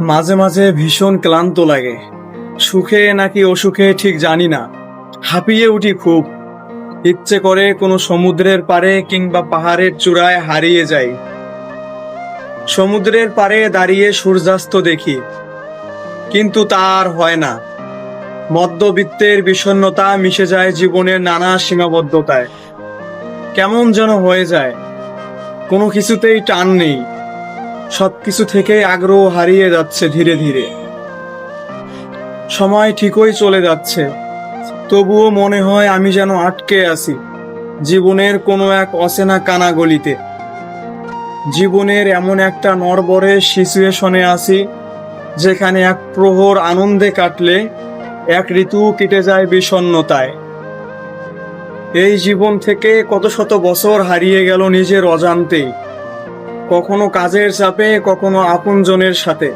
মাঝে মাঝে ভীষণ ক্লান্ত লাগে। সুখে নাকি অসুখে ঠিক জানি না। হাঁপিয়ে উঠি খুব। ইচ্ছে করে কোনো সমুদ্রের পাড়ে কিংবা পাহাড়ের চূড়ায় হারিয়ে যাই। সমুদ্রের পাড়ে দাঁড়িয়ে সূর্যাস্ত দেখি। কিন্তু তার হয় না। মধ্যবিত্তের বিষণ্ণতা মিশে যায় জীবনের নানা সীমাবদ্ধতায়। কেমন যেন হয়ে যায়। কোনো কিছুতেই টান নেই। সবকিছু থেকে আগ্রহ হারিয়ে যাচ্ছে ধীরে ধীরে। সময় ঠিকই চলে যাচ্ছে। তবুও মনে হয় আমি যেন আটকে আছি জীবনের কোনো এক অচেনা কানাগলিতে। জীবনের এমন একটা নরবরে সিচুয়েশনে আছি যেখানে এক প্রহর আনন্দে কাটলে এক ঋতু কেটে যায় বিষণ্ণতায়। এই জীবন থেকে কত শত বছর হারিয়ে গেল নিজের অজান্তেই। কখনো কাজের চাপে, কখনো আপনজনের সাথে।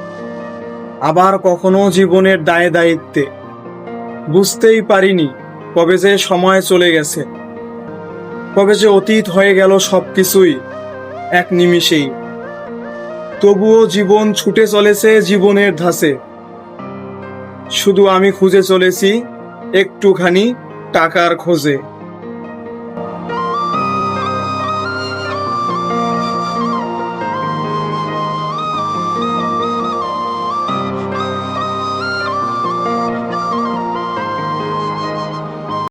আবার কখনো জীবনের দায়ে দায়িত্বে। বুঝতেই পারিনি কবে যে সময় চলে গেছে। কবে যে অতীত হয়ে গেল সব কিছুই এক নিমিষেই। তবুও জীবন ছুটে চলেছে জীবনের ধাসে শুধু আমি খুঁজে চলেছি একটুখানি টাকার খোঁজে।